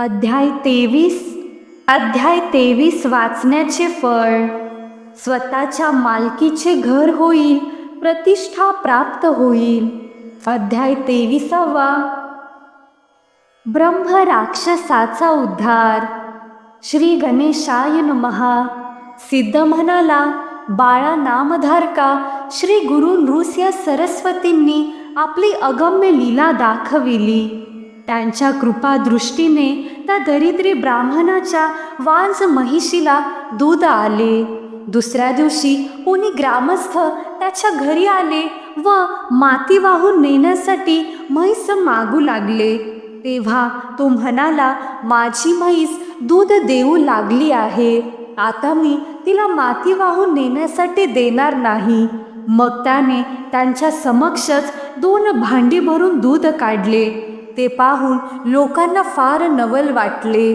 अध्याय तेवीस अध्याय तेवीस वाचण्याचे फळ. स्वतःच्या मालकीचे घर होईल प्रतिष्ठा प्राप्त होईल. अध्याय तेविसावा. ब्रह्म राक्षसाचा उद्धार. श्री गणेशाय नमहा सिद्ध म्हणाला बाळा नामधारका श्री गुरु नृसिंह सरस्वतींनी आपली अगम्य लीला दाखविली. त्यांच्या कृपादृष्टीने त्या दरिद्री ब्राह्मणाच्या वांज महिशीला दूध आले. दुसऱ्या दिवशी कोणी ग्रामस्थ त्याच्या घरी आले व माती वाहून नेण्यासाठी म्हैस मागू लागले. तेव्हा तो म्हणाला माझी म्हैस दूध देऊ लागली आहे. आता मी तिला माती वाहून नेण्यासाठी देणार नाही. मग त्याने त्यांच्या समक्षच दोन भांडी भरून दूध काढले. ते पाहून लोकांना फार नवल वाटले.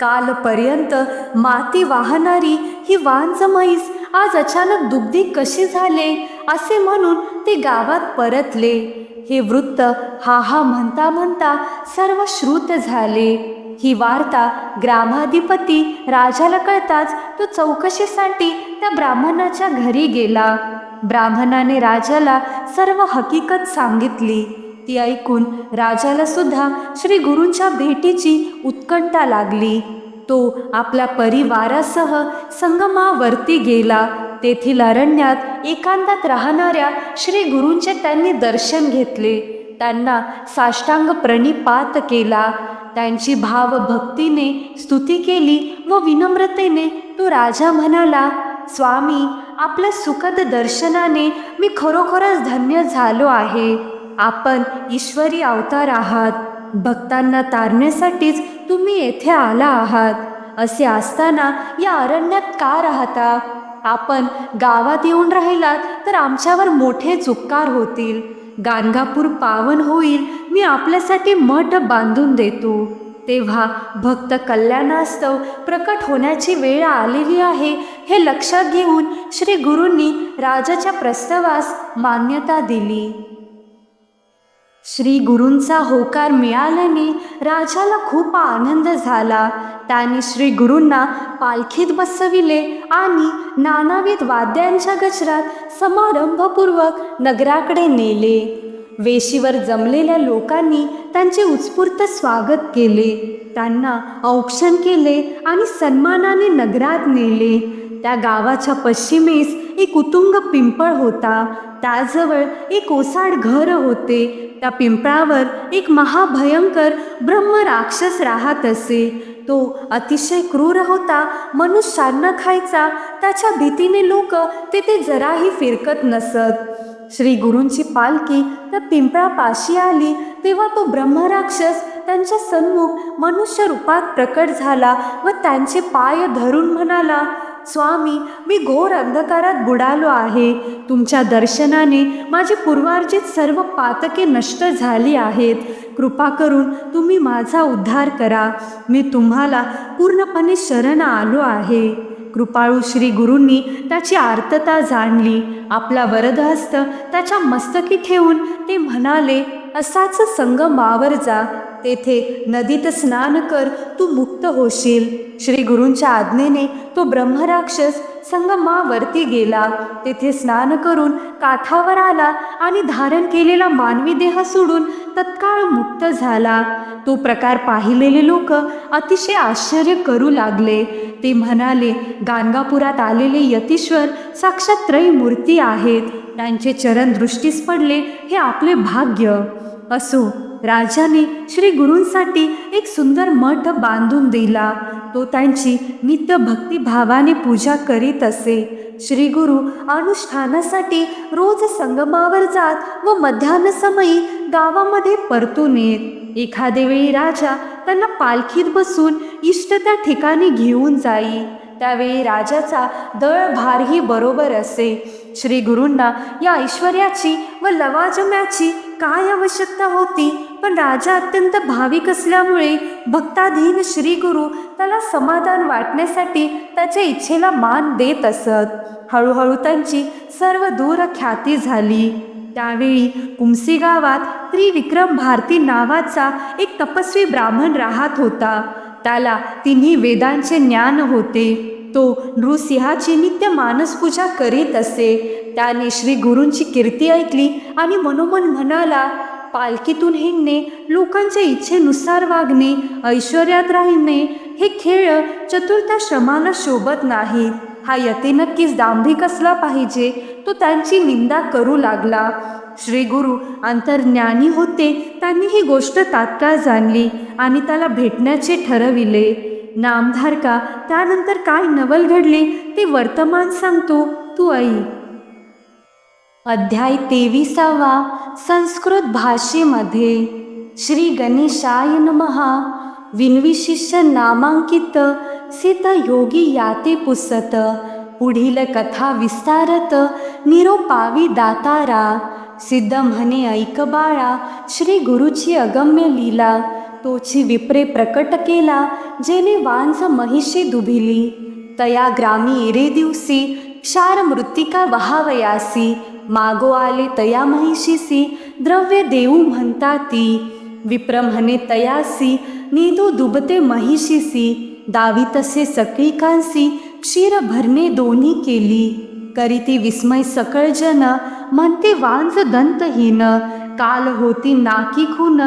कालपर्यंत माती वाहणारी ही वांज म्हैस आज अचानक दुग्धी कशी झाले असे म्हणून ते गावात परतले. हे वृत्त हा हा म्हणता म्हणता सर्व श्रुत झाले. ही वार्ता ग्रामाधिपती राजाला कळताच तो चौकशीसाठी त्या ब्राह्मणाच्या घरी गेला. ब्राह्मणाने राजाला सर्व हकीकत सांगितली. ती ऐकून राजाला सुद्धा श्री गुरूंच्या भेटीची उत्कंठा लागली. तो आपल्या परिवारासह संगमावरती गेला. तेथील अरण्यात एकांतात राहणाऱ्या श्री गुरूंचे त्यांनी दर्शन घेतले. त्यांना साष्टांग प्रणिपात केला. त्यांची भावभक्तीने स्तुती केली व विनम्रतेने तो राजा म्हणाला स्वामी आपल्या सुखद दर्शनाने मी खरोखरच धन्य झालो आहे. आपण ईश्वरी अवतार आहात. भक्तांना तारण्यासाठीच तुम्ही येथे आला आहात. असे असताना या अरण्यात का राहता? आपण गावात येऊन राहिलात तर आमच्यावर मोठे चुक्कार होतील. गाणगापूर पावन होईल मी आपल्यासाठी मठ बांधून देतो. तेव्हा भक्त कल्याणास्तव प्रकट होण्याची वेळ आलेली आहे हे लक्षात घेऊन श्री गुरूंनी राजाच्या प्रस्तावास मान्यता दिली. श्री गुरूंचा होकार मिळाल्याने राजाला खूप आनंद झाला. त्याने श्री गुरूंना पालखीत बसविले आणि नानाविध वाद्यांच्या गजरात समारंभपूर्वक नगराकडे नेले. वेशीवर जमलेल्या लोकांनी त्यांचे उत्स्फूर्त स्वागत केले. त्यांना औक्षण केले आणि सन्मानाने नगरात नेले. त्या गावाच्या पश्चिमेस एक उतुंग पिंपळ होता. त्याजवळ एक ओसाड घर होते. त्या पिंपळावर एक महाभयंकर ब्रह्म राक्षस राहत असे. तो अतिशय क्रूर होता. मनुष्यांना खायचा. त्याच्या भीतीने लोक तेथे जराही फिरकत नसत. श्री गुरूंची पालखी त्या पिंपळापाशी आली. तेव्हा तो ब्रह्मराक्षस त्यांच्या सन्मुख मनुष्य रूपात प्रकट झाला व त्यांचे पाय धरून म्हणाला स्वामी मी घोर अंधकारात बुडालो आहे. तुमच्या दर्शनाने माझी पूर्वार्जित सर्व पातके नष्ट झाली आहेत. कृपा करून तुम्ही माझा उद्धार करा. मी तुम्हाला पूर्णपणे शरण आलो आहे. कृपाळू श्री गुरूंनी त्याची आर्तता जाणली. आपला वरदहस्त त्याच्या मस्तकी ठेवून ते म्हणाले असाच संगमावर जा. तेथे नदीत स्नान कर तू मुक्त होशील. श्री गुरूंच्या आज्ञेने तो ब्रह्मराक्षस संगमावरती गेला. तेथे स्नान करून काठावर आला आणि धारण केलेला मानवी देह सोडून तत्काळ मुक्त झाला. तो प्रकार पाहिलेले लोक अतिशय आश्चर्य करू लागले. ते म्हणाले गाणगापुरात आलेले यतीश्वर साक्षात त्रयी मूर्ती आहेत. त्यांचे चरण दृष्टीस पडले हे आपले भाग्य. असो राजाने श्री गुरूंसाठी एक सुंदर मठ बांधून दिला. तो त्यांची नित्य भक्तिभावाने पूजा करीत असे. श्री गुरु अनुष्ठानासाठी रोज संगमावर जात व मध्यान्ह समयी गावामध्ये परतून येत. एखादे वेळी राजा त्यांना पालखीत बसून इष्ट त्या ठिकाणी घेऊन जाई. त्यावेळी राजाचा दळ भारही बरोबर असे. श्री गुरूंना या ऐश्वर्याची व लवाजम्याची काय आवश्यकता होती? पण राजा अत्यंत भाविक असल्यामुळे भक्ताधीन श्री गुरु त्याला समाधान वाटण्यासाठी त्याच्या इच्छेला मान देत असत. हळूहळू त्यांची सर्व दूर ख्याती झाली. त्यावेळी कुमसी गावात त्रिविक्रम भारती नावाचा एक तपस्वी ब्राह्मण राहत होता. त्याला तिन्ही वेदांचे ज्ञान होते. तो नृसिंहाची नित्य मानसपूजा करीत असे. त्याने श्री गुरूंची कीर्ती ऐकली आणि मनोमन म्हणाला पालखीतून हिंडणे लोकांच्या इच्छेनुसार वागणे ऐश्वर्यात राहणे हे खेळ चतुर्थ श्रमाला शोभत नाही हा यते नक्कीच दांभिक असला पाहिजे. तो त्यांची निंदा करू लागला. श्री गुरु अंतर्ज्ञानी होते. त्यांनी ही गोष्ट तात्काळ जाणली आणि त्याला भेटण्याचे ठरविले. नामधारका त्यानंतर काय नवल घडले ते वर्तमान सांगतो. तू आई अध्याय तेविसावा संस्कृत भाषेमध्ये. श्री गणेशाय नमहा विनविशिष्य नामांकित सित योगी याते पुसत. पुढील कथा विस्तारत निरोपावी दातारा. सिद्ध म्हणे ऐक बाळा श्री गुरुची अगम्य लीला. तोची विप्रे प्रकट केला जेने वांझ महिषी दुभिली. तया ग्रामी एरे दिवसी क्षार मृत्तिका वहावयासी. मागो आले तया महिषीसी द्रव्य देऊ म्हणता ती विप्र म्हणे तयासी निदू दुबते महिषीसी दावी तसे सगळीकांसी क्षीर भरणे दोन्ही केली. करीती विस्मय सकळ जन म्हणते वांज दंतहीन. काल होती नाकी खून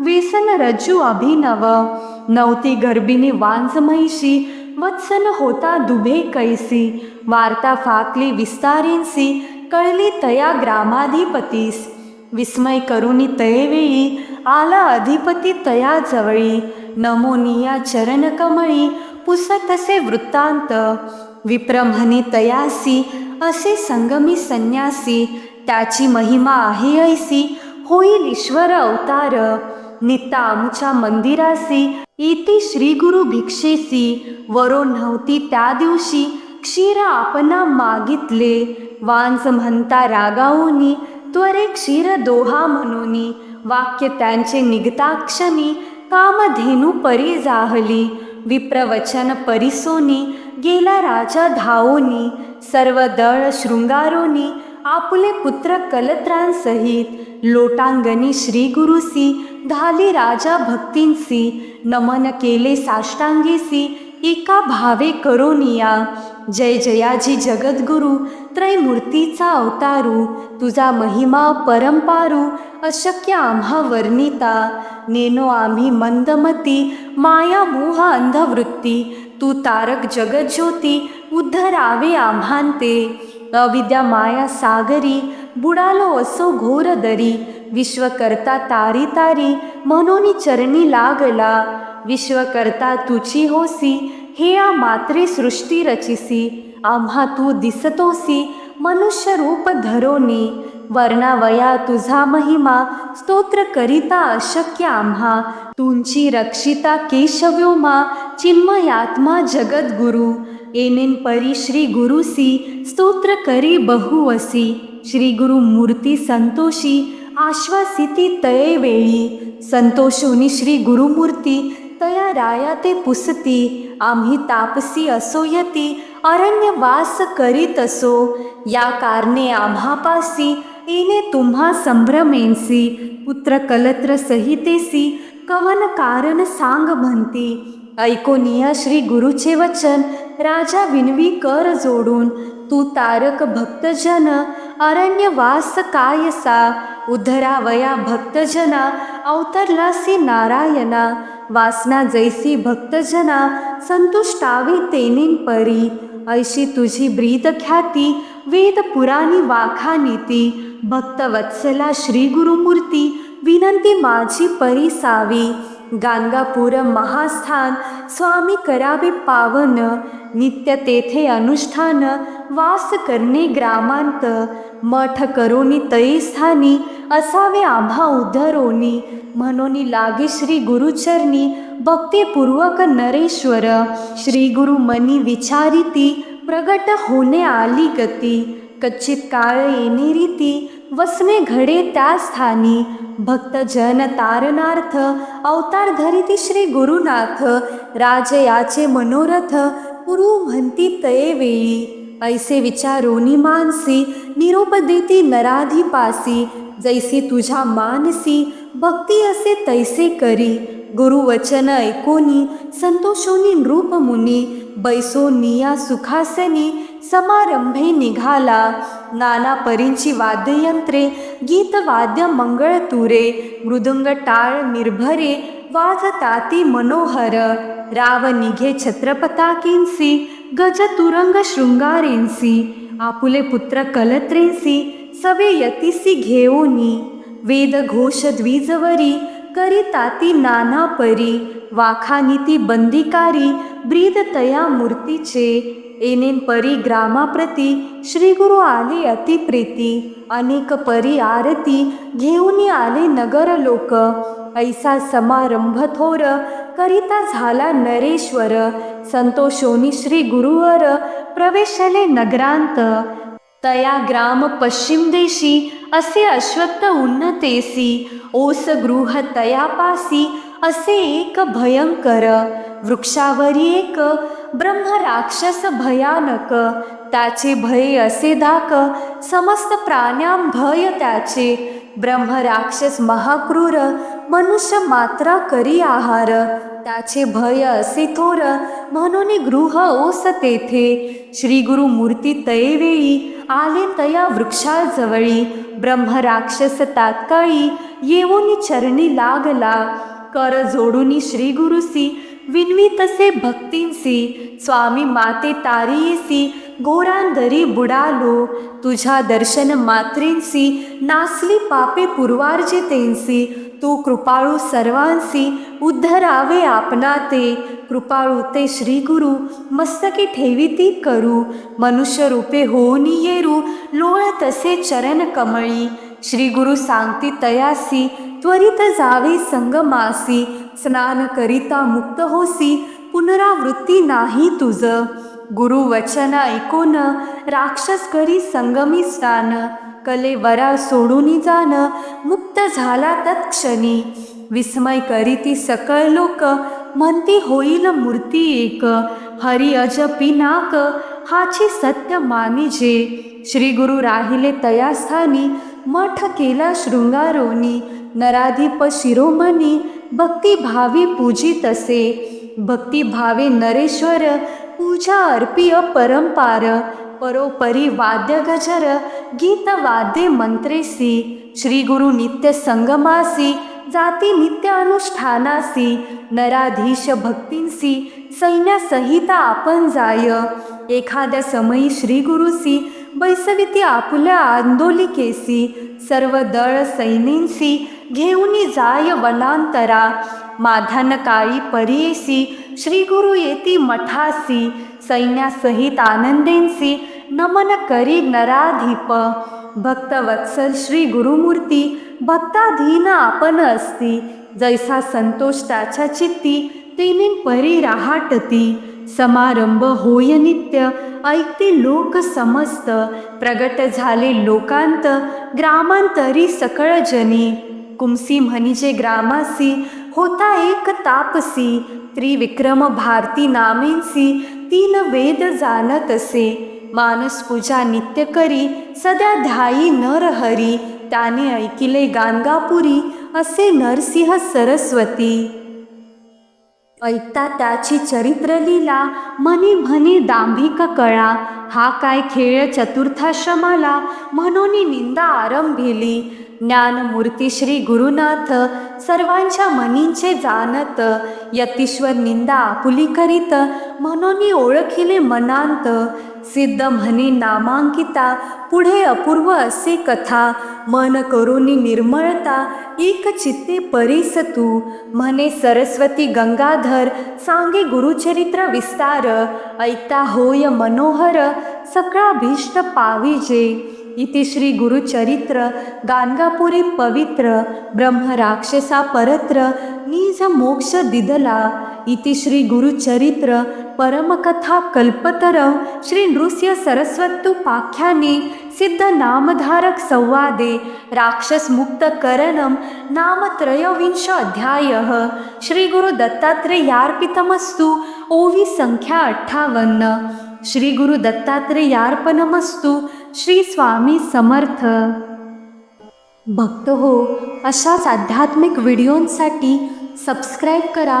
वेसन रज्जू अभिनव. नवती गर्भिणी वांज महिषी वत्सन होता दुभे कैसी. वार्ता फाकली विस्तारेंसी कळली तया ग्रामाधिपतीस. विस्मय करुनी तयवेळी आला अधिपती तया जवळी. नमोनिया चरण कमळी पुसतसे वृत्तांत. विप्रम्हणी तयासी असे संगमी संन्यासी त्याची महिमा आहे ऐसी होईल ईश्वर अवतार. नित्ता आमच्या मंदिरासी इति श्री गुरु भिक्षेसी. वरो नव्हती त्या दिवशी क्षीर आपणा मागितले. वांज म्हणता रागावोनी त्वरे क्षीर दोहा म्हणूनी वाक्य त्यांचे निघता क्षमी कामधेनू परी जाहली विप्रवचन परिसोनी गेला राजा धावोनी सर्व दळ शृंगारोनी आपले पुत्र कलत्रांसहित लोटांगणी श्रीगुरुसी धाली राजा भक्तींसी नमन केले साष्टांगीसी एका भावे करोनिया जय जयाजी जगद्गुरु त्रैमूर्तीचा अवतारू तुझा महिमा परंपारू अशक्य आम्हा वर्णिता. नेनो आम्ही मंदमती माया मोह अंधवृत्ती तू तारक जगज्योती उद्धरावे आम्हांते. अविद्या माया सागरी बुडालो असो घोर दरी विश्वकर्ता तारी तारी म्हणून चरणी लागला. विश्वकर्ता तुची होसी हे आ मात्रे सृष्टी रचिसी आम्हा तू दिसतोसी मनुष्य रूप धरोनी वर्णावया तुझा महिमा स्तोत्र करिता अशक्य आम्हा तुमची रक्षिता केशव्योमा चिन्मयात्मा जगद्गुरु एनेन परी श्री गुरुसी स्तोत्र करी बहुवसी श्री गुरु मूर्ती संतोषी आश्वासिती तये वेळी संतोषोनी श्री गुरुमूर्ती तया राया ते पुसती आम्ही तापसी असोयती अरण्य वास करीत असो. या कारणे आम्हापासी इने तुम्हा संभ्रमेंसी पुत्र कलत्र सहितेसी कवन कारण सांग म्हणती. ऐकोनिया श्री गुरुचे वचन राजा विनवी कर जोडून. तू तारक भक्तजन अरण्यवास कायसा. उद्धरावया भक्तजना अवतरलासी नारायणा. वासना जैसी भक्तजना संतुष्टावी तेनीन परी। ऐशी तुझी ब्रीद ख्याती वेद पुराणी वाखानीती भक्तवत्सला श्री गुरुमूर्ती विनंती माझी परिसावी गाणगापूर महास्थान स्वामी करावे पावन नित्य तेथे अनुष्ठान वास करणे ग्रामांत मठ करोनी तये स्थानी असावे आभा उद्धरोनी. म्हणोनी लागे श्री गुरुचरणी भक्तीपूर्वक नरेश्वर. श्री गुरु मनी विचारिती प्रगट होणे आली गती. कच्चित काळ येणे रीती वसने घडे त्या स्थानी. भक्तजन तारणार्थ अवतार धरिती श्री गुरुनाथ. राजयाचे मनोरथ पुरु म्हणती तये वेळी. ऐसे विचारोनी मानसी निरोप देती नराधिपासी जैसी तुझ्या मानसी भक्ती असे तैसे करी. गुरुवचन ऐकोनी संतोषोनी नृपमुनी बैसो निया सुखासनी समारंभे निघाला. नाना परींची वाद्ययंत्रे गीत वाद्य मंगळ तुरे मृदुंग टाळ निर्भरे वाजताती मनोहर राव निघे छत्रपताकींसी गज तुरंग शृंगारेंसी आपुले पुत्र कलत्रेंसी सवे यतीसी घेऊनी वेद घोष द्विजवरी करिताती नाना परी वाखानिती बंदिकारी ब्रीद तया मूर्तीचे एनेन परी ग्रामाप्रती श्री गुरु आले अतिप्रीती अनेक परी आरती घेऊन आले नगर लोक. ऐसा समारंभ थोर करिता झाला नरेश्वर. संतोषोनी श्री गुरुवर प्रवेशले नगरांत. तया ग्राम पश्चिम देशी असे अश्वत्थ उन्नतेसी. ओस गृह तयापासी असे एक भयंकर. वृक्षावरी एक ब्रह्म राक्षस भयानक. त्याचे भय असे धाक समस्त प्राण्यां भय त्याचे. ब्रह्म राक्षस महाक्रूर मनुष्य मात्रा करी आहार. त्याचे भय असे थोर म्हणून गृह ओस तेथे. श्री गुरु मूर्ती तयेवेळी आले तया वृक्षाजवळी. ब्रह्म राक्षस तात्काळी येऊन चरणी लागला. कर जोडूनी श्री गुरुसी विनवी तसे भक्तींसी स्वामी माते तारीसी घोरांदरी बुडालो तुझ्या दर्शन मात्रेंसी नासली पापे पूर्वार्जितेंसी तू कृपाळू सर्वांसी उद्धरावे आपणा ते कृपाळू ते श्रीगुरु मस्तकी ठेवी ठेविती करू मनुष्य रूपे होऊनी येरू लोळ तसे चरण कमळी श्री गुरु सांगती तयासी त्वरित जावे संगमासी स्नान करिता मुक्त होसी पुनरावृत्ती नाही तुझ. गुरु वचन ऐकून राक्षस करी संगमी स्नान कले वरा सोडून जाण मुक्त झाला तत्क्षणी. विस्मय करीती सकळ लोक म्हणती होईल मूर्ती एक. हरी अज पिनाक हाची सत्य मानिजे श्री गुरु राहिले तयास्थानी मठ केला शृंगारोनी. नराधिप शिरोमणी भक्तिभावी पूजित असे. भक्तिभावे नरेश्वर पूजा अर्पिय परंपार परोपरी वाद्य गजर गीत वाद्ये मंत्रेसी श्री गुरु नित्य संगमासी जाती नित्य अनुष्ठानासी नराधीश भक्तींसी सैन्यासहित आपण जाय. एखाद्या समयी श्री गुरुसी बैसविती आपुल्या आंदोलिकेसी सर्व दळ सैनींसी घेऊनी जाय वनांतरा. माधन काळी परियेसी श्री गुरु येती मठासी सैन्यासहित आनंदेंसी नमन करी नराधिप. भक्तवत्सल श्री गुरुमूर्ती भक्ताधीन आपण असती. जैसा संतोष त्याच्या चित्ती तिने परी राहाटती. समारंभ होय नित्य ऐकते लोक समस्त. प्रगट झाले लोकांत ग्रामांतरी सकळ जनी. कुमसी म्हणजे ग्रामासी होता एक तापसी त्रिविक्रम भारती नामेंसी तीन वेद जाणत असे मानस पूजा नित्य करी सध्या ध्यायी नर हरी त्याने ऐकिले गाणगापुरी असे नरसिंह सरस्वती. ऐकता त्याची चरित्रलीला मनी म्हणी दांभिक कळा. हा काय खेळ चतुर्थाश्रमाला? म्हणून निंदा आरंभिली. ज्ञानमूर्ती श्री गुरुनाथ सर्वांच्या मनींचे जाणत यतीश्वर निंदा आपुली करीत म्हणून ओळखिले मनांत. सिद्ध म्हणी नामांकिता पुढे अपूर्व असे कथा मन करुनी निर्मळता एक चित्ते परीस तू म्हणे सरस्वती गंगाधर सांगे गुरुचरित्र विस्तार ऐकता होय मनोहर सगळा भीष्ट पाविजे. इति श्री गुरुचरित्र गाणगापुरी पवित्र ब्रह्मराक्षसा परत्र निज मोक्ष दिदला. इति श्री गुरुचरित्र परमकथा कल्पतर श्री नृस्य सरस्वत्तुपाख्याने सिद्ध नामधारक संवादे राक्षसमुक्त करणं नाम त्रयोविंश अध्यायः। श्री गुरु दत्तात्रेयार्पितमस्तु ओवी संख्या अठ्ठावन्न। श्री गुरु दत्तात्रेयार्पणमस्तु श्री स्वामी समर्थ। भक्त हो अशाच आध्यात्मिक व्हिडिओंसाठी सबस्क्राईब करा